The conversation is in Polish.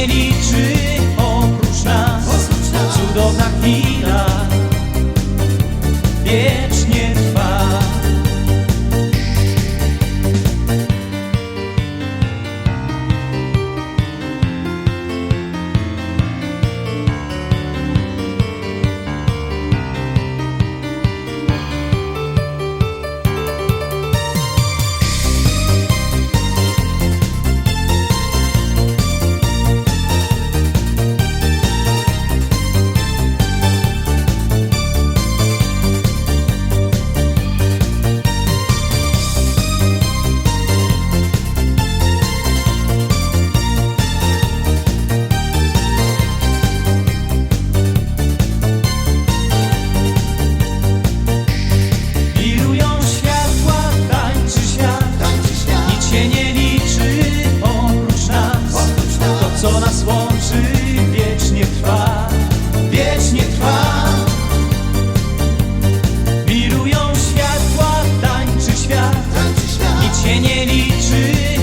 nie liczy oprócz nas. Cudowna chwila, wiecznie co nas łączy, wiecznie trwa, wiecznie trwa. Wirują światła, tańczy świat, tańczy świat. nic się nie liczy.